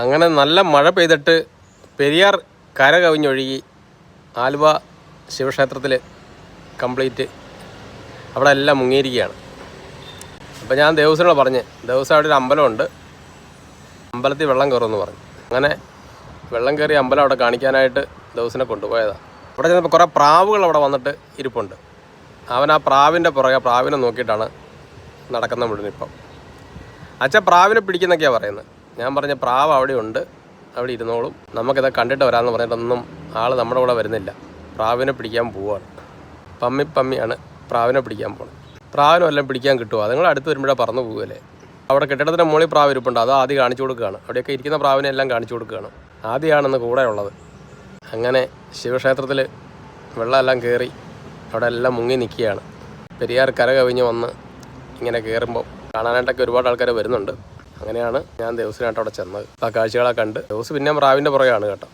അങ്ങനെ നല്ല മഴ പെയ്തിട്ട് പെരിയാർ കര കവിഞ്ഞൊഴുകി ആലുവ ശിവക്ഷേത്രത്തിൽ കംപ്ലീറ്റ്. അവിടെ എല്ലാം മുങ്ങിയിരിക്കുകയാണ്. അപ്പോൾ ഞാൻ ദേവസ്വനോട് പറഞ്ഞ് ദേവസ്വം അവിടെ ഒരു അമ്പലമുണ്ട്. അമ്പലത്തിൽ വെള്ളം കയറുമെന്ന് പറഞ്ഞു. അങ്ങനെ വെള്ളം കയറിയ അമ്പലം അവിടെ കാണിക്കാനായിട്ട് ദേവസ്വനെ കൊണ്ടുപോയതാണ് അവിടെ ചെന്നപ്പോൾ കുറേ പ്രാവുകൾ അവിടെ വന്നിട്ട് ഇരിപ്പുണ്ട്. അവൻ ആ പ്രാവിന്റെ പുറകെ പ്രാവിനെ നോക്കിയിട്ടാണ് നടക്കുന്ന മുഴുവൻ അച്ഛൻ പ്രാവിനെ പിടിക്കുന്നൊക്കെയാണ് പറയുന്നത്. ഞാൻ പറഞ്ഞ പ്രാവ് അവിടെ ഉണ്ട് അവിടെ ഇരുന്നോളും. നമുക്കിത് കണ്ടിട്ട് വരാമെന്ന് പറഞ്ഞിട്ടൊന്നും ആൾ നമ്മുടെ കൂടെ വരുന്നില്ല. പ്രാവിനെ പിടിക്കാൻ പോവാണ്. പമ്മി പമ്മിയാണ് പ്രാവിനെ പിടിക്കാൻ പോകുന്നത് പ്രാവിനെ വല്ലതും പിടിക്കാൻ കിട്ടുമോ അതുങ്ങൾ അടുത്ത് വരുമ്പോഴേ പറന്നു പോകുമല്ലേ അവിടെ കെട്ടിടത്തിന്റെ മുകളിൽ പ്രാവ് ഇരിപ്പുണ്ട്. അത് ആദ്യം കാണിച്ചു കൊടുക്കുകയാണ്. അവിടെയൊക്കെ ഇരിക്കുന്ന പ്രാവിനെ എല്ലാം കാണിച്ചു കൊടുക്കുകയാണ്. ആദ്യമാണെന്ന് കൂടെ ഉള്ളത്. അങ്ങനെ ശിവക്ഷേത്രത്തിൽ വെള്ളമെല്ലാം കയറി അവിടെ എല്ലാം മുങ്ങി നിൽക്കുകയാണ്. പെരിയാർ കര കവിഞ്ഞ് വന്ന് ഇങ്ങനെ കയറുമ്പോൾ കാണാനായിട്ടൊക്കെ ഒരുപാട് ആൾക്കാർ വരുന്നുണ്ട്. അങ്ങനെയാണ് ഞാൻ ദേവസിനായിട്ട് അവിടെ ചെന്നത്. ആ കാഴ്ചകളെ കണ്ട്. ദേവസ് പിന്നെ പ്രാവിന്റെ പുറകെയാണ് കേട്ടോ.